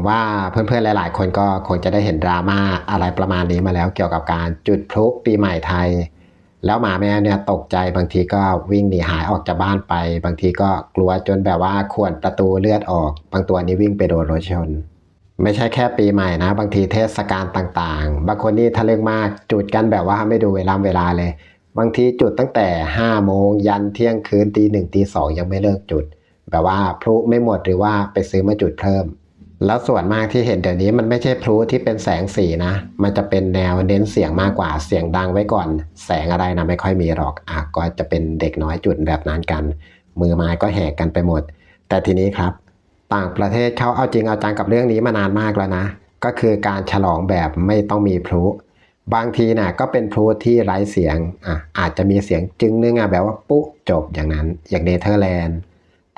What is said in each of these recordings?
ผมว่าเพื่อนๆหลาย ๆ คนก็คงจะได้เห็นดราม่าอะไรประมาณนี้มาแล้วเกี่ยวกับการจุดพลุปีใหม่ไทย แล้วหมาแมวเนี่ยตกใจบางทีก็วิ่งหนีหายออกจากบ้านไป บางทีก็กลัวจนแบบว่าขวนประตูเลือดออก บางตัวนี่วิ่งไปโดนรถชน ไม่ใช่แค่ปีใหม่นะ บางทีเทศกาลต่างๆ บางคนนี่ทะลึ่งมากจุดกันแบบว่าไม่ดูเวลาเวลาเลย บางทีจุดตั้งแต่5โมงยันเที่ยงคืนตีหนึ่งตีสองยังไม่เลิกจุด แบบว่าพลุไม่หมดหรือว่าไปซื้อมาจุดเพิ่ม แล้วส่วนมากที่เห็นเดี๋ยวนี้มันไม่ใช่พลุที่เป็นแสงสีนะ มันจะเป็นแนวเน้นเสียงมากกว่าเสียงดังไว้ก่อน แสงอะไรนะไม่ค่อยมีหรอกอะก็จะเป็นเด็กน้อยจุดแบบนั้นกัน มือไม้ก็แหกกันไปหมด แต่ทีนี้ครับ ต่างประเทศเขาเอาจริงเอาจังกับเรื่องนี้มานานมากแล้วนะ ก็คือการฉลองแบบไม่ต้องมีพลุบางทีน่ะก็เป็นพลุที่ไร้เสียงอะอาจจะมีเสียงจึงนึงอะแบบว่าปุ๊จบอย่างนั้นอย่างเนเธอร์แลนด์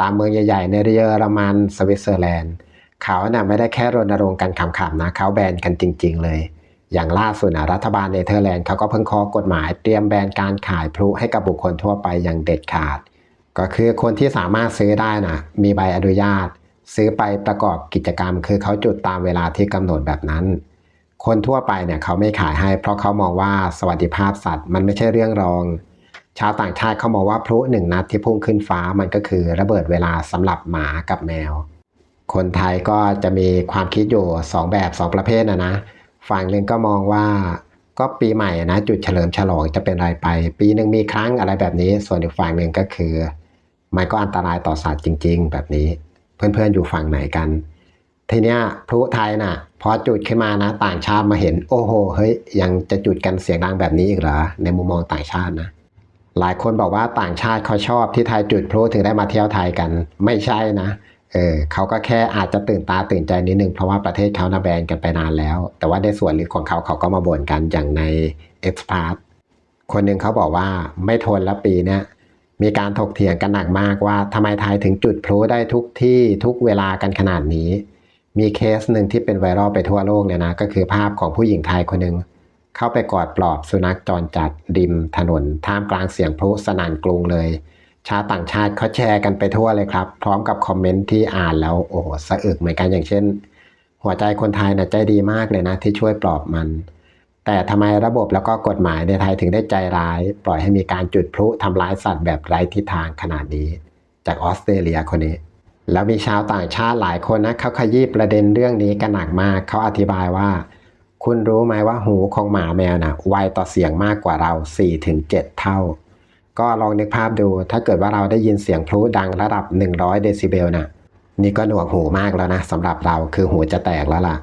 ตามเมืองใหญ่ๆในเยอรมันสวิตเซอร์แลนด์ เขาน่ะไม่ได้แค่รณรงค์กันขำๆนะเขาแบนกันจริง ๆ เลย อย่างล่าสุดนะรัฐบาลเนเธอร์แลนด์เขาก็เพิ่งเคอกฎหมายเตรียมแบนการขายพลุให้กับบุคคลทั่วไปอย่างเด็ดขาด ก็คือคนที่สามารถซื้อได้นะมีใบอนุญาต ซื้อไปประกอบกิจกรรม คือเขาจุดตามเวลาที่กำหนดแบบนั้น คนทั่วไปเนี่ยเขาไม่ขายให้ เพราะเขามองว่าสวัสดิภาพสัตว์มันไม่ใช่เรื่องรองชาวต่างชาติเขามองว่าพลุหนึ่งนัดที่พุ่งขึ้นฟ้ามันก็คือระเบิดเวลาสำหรับหมากับแมว คนไทยก็จะมีความคิดอยู่สองแบบสองประเภทนะนะ ฝั่งหนึ่งก็มองว่าก็ปีใหม่นะจุดเฉลิมฉลองจะเป็นไรไป ปีหนึ่งมีครั้งอะไรแบบนี้ ส่วนอีกฝั่งหนึ่งก็คือ มันก็อันตรายต่อสัตว์จริง ๆ แบบนี้ เพื่อนๆอยู่ฝั่งไหนกัน ทีเนี้ยพลุไทยน่ะพอจุดขึ้นมานะ ต่างชาติมาเห็นโอ้โหเฮ้ยยังจะจุดกันเสียงดังแบบนี้อีกเหรอในมุมมองต่างชาตินะหลายคนบอกว่าต่างชาติเขาชอบที่ไทยจุดพลุถึงได้มาเที่ยวไทยกัน ไม่ใช่นะเออเขาก็แค่อาจจะตื่นตาตื่นใจนิดนึงเพราะว่าประเทศเขานะแบนกันไปนานแล้ว แต่ว่าในส่วนลึกของเขาเขาก็มาบ่นกันอย่างใน e x p a r t คนหนึ่งเขาบอกว่าไม่ทนแล้วปีเนี้ยมีการถกเถียงกันหนักมากว่าทำไมไทยถึงจุดพลุได้ทุกที่ทุกเวลากันขนาดนี้ มีเคสหนึ่งที่เป็นไวรัลไปทั่วโลกเนี่ยนะ ก็คือภาพของผู้หญิงไทยคนหนึ่งเข้าไปกอดปลอบสุนัขจรจัดริมถนนท่ามกลางเสียงพลุสนั่นกรุงเลย ชาวต่างชาติเขาแชร์กันไปทั่วเลยครับ พร้อมกับคอมเมนต์ที่อ่านแล้วโอ้โหสะอึกเหมือนกันอย่างเช่น หัวใจคนไทยนะใจดีมากเลยนะที่ช่วยปลอบมัน แต่ทำไมระบบแล้วก็กฎหมายในไทยถึงได้ใจร้าย ปล่อยให้มีการจุดพลุทำร้ายสัตว์แบบไร้ทิศทางขนาดนี้ จากออสเตรเลียคนนี้ แล้วมีชาวต่างชาติหลายคนนะเขาขยี้ประเด็นเรื่องนี้กันหนักมากเขาอธิบายว่า คุณรู้ไหมว่าหูของหมาแมวนะไวต่อเสียงมากกว่าเรา4-7เท่า ก็ลองนึกภาพดู ถ้าเกิดว่าเราได้ยินเสียงพลุดังระดับ 100 เดซิเบลนะนี่ก็หนวกหูมากแล้วนะสำหรับเราคือหูจะแตกแล้วล่ะ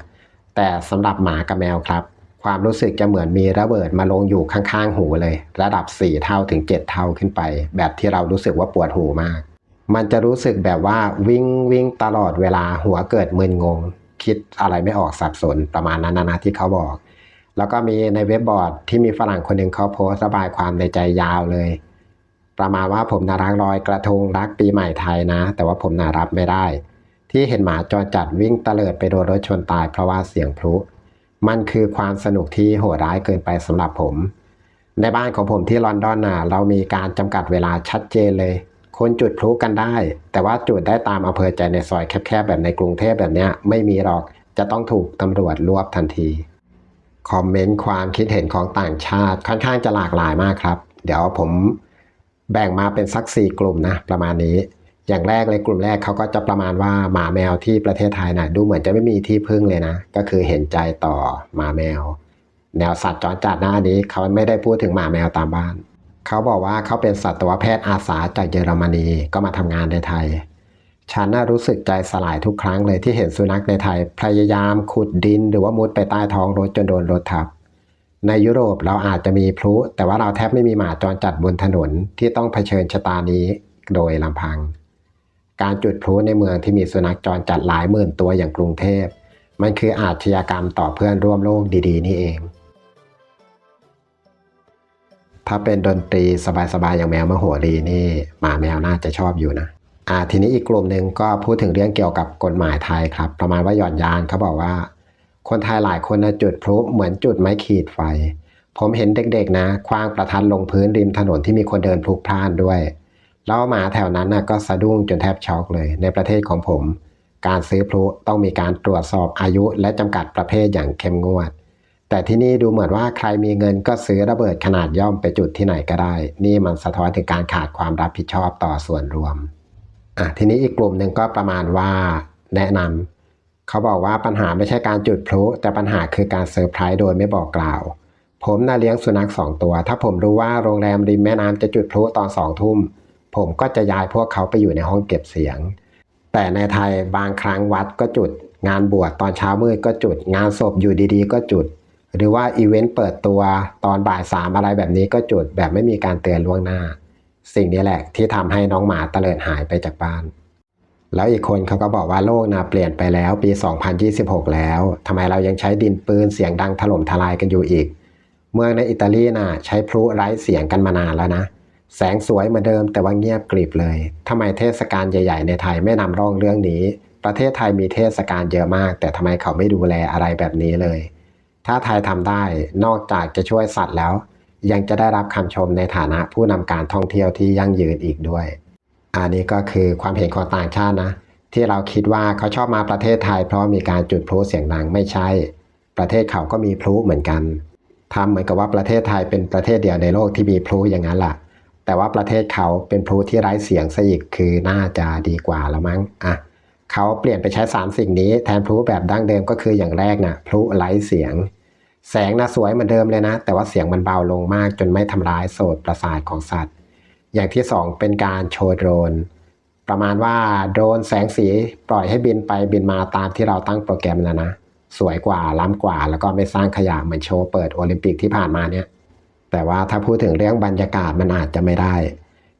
แต่สำหรับหมากับแมวครับ ความรู้สึกจะเหมือนมีระเบิดมาลงอยู่ข้างๆหูเลย ระดับ 4 เท่าถึง 7 เท่าขึ้นไป แบบที่เรารู้สึกว่าปวดหูมาก มันจะรู้สึกแบบว่าวิ่งวิ่งตลอดเวลาหัวเกิดมึนงง คิดอะไรไม่ออกสับสนประมาณนั้นนะที่เขาบอก แล้วก็มีในเว็บบอร์ดที่มีฝรั่งคนหนึ่งเขาโพสต์ระบายความในใจยาวเลย ประมาณว่าผมน่ารักลอยกระทงรักปีใหม่ไทยนะ แต่ว่าผมน่ารับไม่ได้ ที่เห็นหมาจรจัดวิ่งเตลิดไปโดนรถชนตายเพราะว่าเสียงพลุ มันคือความสนุกที่โหดร้ายเกินไปสำหรับผม ในบ้านของผมที่ลอนดอนน่ะเรามีการจำกัดเวลาชัดเจนเลย คนจุดพลุกันได้ แต่ว่าจุดได้ตามอำเภอใจในซอยแคบๆแบบในกรุงเทพแบบเนี้ยไม่มีหรอกจะต้องถูกตำรวจรวบทันทีคอมเมนต์ความคิดเห็นของต่างชาติค่อนข้างจะหลากหลายมากครับ เดี๋ยวผม แบ่งมาเป็นสักสี่กลุ่มนะประมาณนี้ อย่างแรกเลยกลุ่มแรกเขาก็จะประมาณว่าหมาแมวที่ประเทศไทยนะดูเหมือนจะไม่มีที่พึ่งเลยนะ ก็คือเห็นใจต่อหมาแมว แนวสัตว์จรจัดหน้านี้เขาไม่ได้พูดถึงหมาแมวตามบ้านเขาบอกว่าเขาเป็นสัตวแพทย์อาสาจากเยอรมนีก็มาทำงานในไทยฉันน่ารู้สึกใจสลายทุกครั้งเลยที่เห็นสุนัขในไทย พยายามขุดดินหรือว่ามุดไปใต้ท้องรถจนโดนรถทับ ในยุโรปเราอาจจะมีพลุ แต่ว่าเราแทบไม่มีหมาจรจัดบนถนนที่ต้องเผชิญชะตานี้โดยลำพัง การจุดพลุในเมืองที่มีสุนัขจรจัดหลายหมื่นตัวอย่างกรุงเทพ มันคืออาชญากรรมต่อเพื่อนร่วมโลกดีๆ นี่เอง ถ้าเป็นดนตรีสบายๆอย่างแมวมโหรีนี่หมาแมวน่าจะชอบอยู่นะอ่าทีนี้อีกกลุ่มหนึ่งก็พูดถึงเรื่องเกี่ยวกับกฎหมายไทยครับ ประมาณว่าหย่อนยานเขาบอกว่า คนไทยหลายคนนะจุดพลุเหมือนจุดไม้ขีดไฟ ผมเห็นเด็กๆนะคว้างประทัดลงพื้นริมถนนที่มีคนเดินพลุกพล่านด้วยแล้วหมาแถวนั้นนะก็สะดุ้งจนแทบช็อกเลย ในประเทศของผม การซื้อพลุต้องมีการตรวจสอบอายุและจำกัดประเภทอย่างเข้มงวด แต่ที่นี่ดูเหมือนว่าใครมีเงินก็ซื้อระเบิดขนาดย่อมไปจุดที่ไหนก็ได้ นี่มันสะท้อนถึงการขาดความรับผิดชอบต่อส่วนรวมอะทีนี้อีกกลุ่มหนึ่งก็ประมาณว่า แนะนำ เขาบอกว่าปัญหาไม่ใช่การจุดพลุแต่ปัญหาคือการเซอร์ไพรส์โดยไม่บอกกล่าว ผมน่าเลี้ยงสุนัขสองตัว ถ้าผมรู้ว่าโรงแรมริมแม่น้ำจะจุดพลุตอนสองทุ่ม ผมก็จะย้ายพวกเขาไปอยู่ในห้องเก็บเสียง แต่ในไทยบางครั้งวัดก็จุด งานบวชตอนเช้ามืดก็จุด งานศพอยู่ดีๆ ก็จุด หรือว่าอีเวนต์เปิดตัวตอนบ่ายสามอะไรแบบนี้ก็จุดแบบไม่มีการเตือนล่วงหน้า สิ่งนี้แหละที่ทำให้น้องหมาเตลิดหายไปจากบ้าน แล้วอีกคนเขาก็บอกว่าโลกนะเปลี่ยนไปแล้วปี 2026 แล้วทำไมเรายังใช้ดินปืนเสียงดังถล่มทลายกันอยู่อีก เมืองในอิตาลีน่ะใช้พลุไร้เสียงกันมานานแล้วนะ แสงสวยเหมือนเดิมแต่ว่าเงียบกริบเลยทำไมเทศกาลใหญ่ ๆ ในไทยไม่นำร่องเรื่องนี้ ประเทศไทยมีเทศกาลเยอะมาก แต่ทำไมเขาไม่ดูแลอะไรแบบนี้เลย ถ้าไทยทำได้นอกจากจะช่วยสัตว์แล้ว ยังจะได้รับคำชมในฐานะผู้นำการท่องเที่ยวที่ยั่งยืนอีกด้วย อันนี้ก็คือความเห็นของต่างชาตินะ ที่เราคิดว่าเขาชอบมาประเทศไทย เพราะมีการจุดพลุเสียงดังไม่ใช่ ประเทศเขาก็มีพลุเหมือนกันทำเหมือนกับว่าประเทศไทยเป็นประเทศเดียวในโลกที่มีพลุอย่างนั้นล่ะ แต่ว่าประเทศเขาเป็นพลุที่ไร้เสียงซะอีกคือน่าจะดีกว่าละมั้งอะเขาเปลี่ยนไปใช้สามสิ่งนี้แทนพลุแบบดั้งเดิมก็คืออย่างแรกนะพลุไร้เสียง แสงนะสวยเหมือนเดิมเลยนะ แต่ว่าเสียงมันเบาลงมากจนไม่ทำร้ายโสตประสาทของสัตว์ อย่างที่สองเป็นการโชว์โดรน ประมาณว่าโดรนแสงสีปล่อยให้บินไปบินมาตามที่เราตั้งโปรแกรมนะนะ สวยกว่าล้ำกว่า แล้วก็ไม่สร้างขยะเหมือนโชว์เปิดโอลิมปิกที่ผ่านมาเนี่ย แต่ว่าถ้าพูดถึงเรื่องบรรยากาศมันอาจจะไม่ได้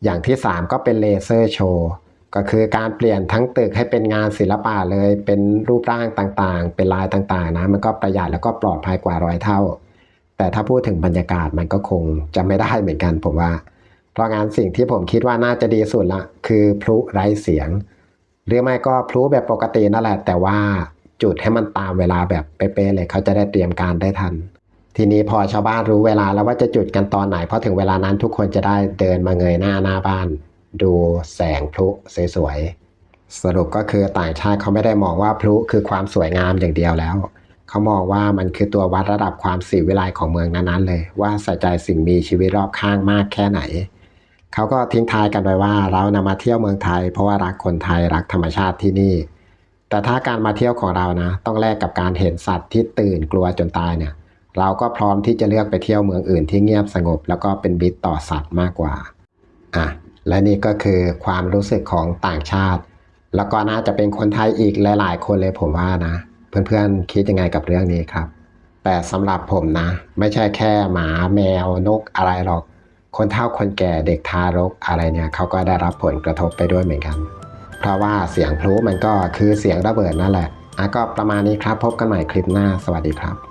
อย่างที่ 3 ก็เป็นเลเซอร์โชว์ก็คือการเปลี่ยนทั้งตึกให้เป็นงานศิลปะเลย เป็นรูปร่างต่างๆ เป็นลายต่างๆนะ มันก็ประหยัดแล้วก็ปลอดภัยกว่าร้อยเท่า แต่ถ้าพูดถึงบรรยากาศมันก็คงจะไม่ได้เหมือนกันผมว่า เพราะงั้นสิ่งที่ผมคิดว่าน่าจะดีสุดละคือพลุไร้เสียง หรือไม่ก็พลุแบบปกตินั่นแหละ แต่ว่าจุดให้มันตามเวลาแบบเป๊ะๆเลยเขาจะได้เตรียมการได้ทัน ทีนี้พอชาวบ้านรู้เวลาแล้วว่าจะจุดกันตอนไหนพอถึงเวลานั้นทุกคนจะได้เดินมาเงยหน้าหน้าบ้าน ดูแสงพลุสวยๆสรุปก็คือต่างชาติเขาไม่ได้มองว่าพลุคือความสวยงามอย่างเดียวแล้วเขามองว่ามันคือตัววัดระดับความสีวิไลของเมืองนั้นๆเลย ว่าใส่ใจสิ่งมีชีวิตรอบข้างมากแค่ไหน เขาก็ทิ้งท้ายกันไปว่า เรานะมาเที่ยวเมืองไทย เพราะว่ารักคนไทยรักธรรมชาติที่นี่ แต่ถ้าการมาเที่ยวของเรานะ ต้องแลกกับการเห็นสัตว์ที่ตื่นกลัวจนตายเนี่ย เราก็พร้อมที่จะเลือกไปเที่ยวเมืองอื่นที่เงียบสงบ แล้วก็เป็นมิตต่อสัตว์มากกว่าอะและนี่ก็คือความรู้สึกของต่างชาติ แล้วก็น่าจะเป็นคนไทยอีกหลาย ๆ คนเลยผมว่านะ เพื่อนๆคิดยังไงกับเรื่องนี้ครับ แต่สำหรับผมนะ ไม่ใช่แค่หมาแมวนกอะไรหรอก คนเฒ่าคนแก่เด็กทารกอะไรเนี่ยเขาก็ได้รับผลกระทบไปด้วยเหมือนกัน เพราะว่าเสียงพลุมันก็คือเสียงระเบิดนั่นแหละอะก็ประมาณนี้ครับพบกันใหม่คลิปหน้าสวัสดีครับ